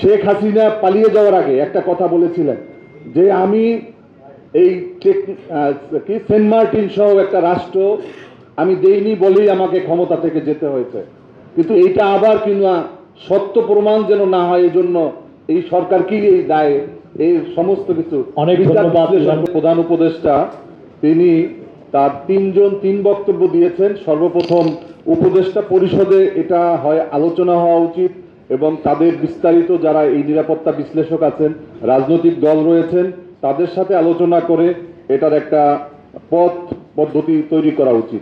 শেখ হাসিনা পালিয়ে যাওয়ার আগে একটা কথা বলেছিলেন যে আমি এই কি সেন্ট মার্টিন সহ একটা রাষ্ট্র আমি দেইনি বলেই আমাকে ক্ষমতা থেকে যেতে হয়েছে। কিন্তু এইটা আবার কিংবা সত্য প্রমাণ যেন না হয় এই জন্য এই সরকার কি এই দায় এই সমস্ত কিছু অনেক প্রধান উপদেষ্টা তিনি তার তিনজন তিন বক্তব্য দিয়েছেন। সর্বপ্রথম উপদেষ্টা পরিষদে এটা হয় আলোচনা হওয়া উচিত। এবং তাদের বিস্তারিত যারা এই নিরাপত্তা বিশ্লেষক আছেন, রাজনৈতিক দল রয়েছেন, তাদের সাথে আলোচনা করে এটার একটা পথ পদ্ধতি তৈরি করা উচিত।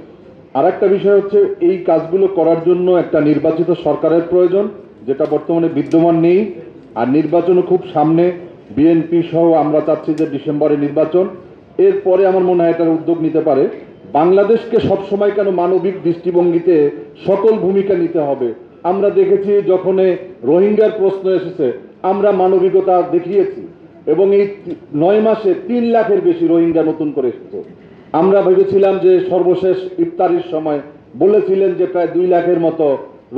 আর একটা বিষয় হচ্ছে, এই কাজগুলো করার জন্য একটা নির্বাচিত সরকারের প্রয়োজন, যেটা বর্তমানে বিদ্যমান নেই, আর নির্বাচনও খুব সামনে। বিএনপি সহ আমরা চাচ্ছি যে ডিসেম্বরে নির্বাচন। এরপরে আমার মনে হয় এটার উদ্যোগ নিতে পারে। বাংলাদেশকে সবসময় কেন মানবিক দৃষ্টিভঙ্গিতে সকল ভূমিকা নিতে হবে? আমরা দেখেছি যখন রোহিঙ্গার প্রশ্ন এসেছে, আমরা মানবিকতা দেখিয়েছি এবং এই নয় মাসে তিন লাখের বেশি রোহিঙ্গা নতুন করে এসেছে। আমরা ভেবেছিলাম যে সর্বশেষ ইফতারির সময় বলেছিলেন যে প্রায় দুই লাখের মতো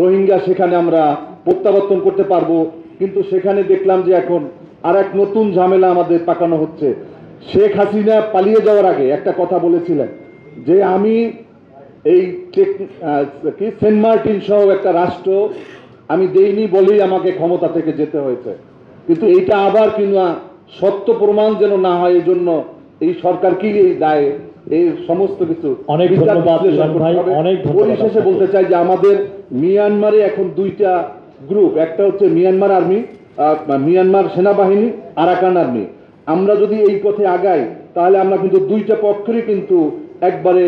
রোহিঙ্গা সেখানে আমরা প্রত্যাবর্তন করতে পারব, কিন্তু সেখানে দেখলাম যে এখন আর এক নতুন ঝামেলা আমাদের পাকানো হচ্ছে। শেখ হাসিনা পালিয়ে যাওয়ার আগে একটা কথা বলেছিলেন যে আমি এই কি সেন্ট মার্টিন সহ একটা রাষ্ট্র আমি দেইনি বলেই আমাকে ক্ষমতা থেকে যেতে হয়েছে। কিন্তু এইটা আবার কিংবা সত্য প্রমাণ যেন না হয় এই জন্য এই সরকার কি এই দায়? এই সমস্ত কিছু অনেক ধন্যবাদ। অনেক পরিশেষে বলতে চাই যে আমাদের মিয়ানমারে এখন দুইটা গ্রুপ একটা হচ্ছে মিয়ানমার আর্মি মিয়ানমার সেনাবাহিনী আরাকান আর্মি। আমরা যদি এই পথে আগাই তাহলে আমরা কিন্তু দুইটা পক্ষেরই কিন্তু একবারে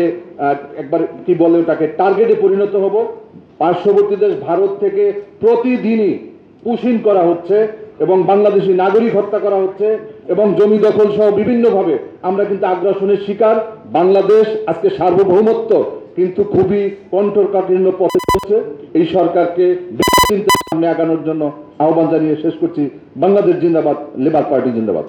একবার কি বলে ওটাকে টার্গেটে পরিণত হব। পার্শ্ববর্তী দেশ ভারত থেকে প্রতিদিনই পুশিন করা হচ্ছে এবং বাংলাদেশি নাগরিক হত্যা করা হচ্ছে এবং জমি দখল সহ বিভিন্নভাবে আমরা কিন্তু আগ্রাসনের শিকার। বাংলাদেশ আজকে সার্বভৌমত্ব কিন্তু খুবই কণ্ঠকাকীর্ণ পথে চলছে। এই সরকারকে সামনে আগানোর জন্য আহ্বান জানিয়ে শেষ করছি। বাংলাদেশ জিন্দাবাদ লেবার পার্টি জিন্দাবাদ।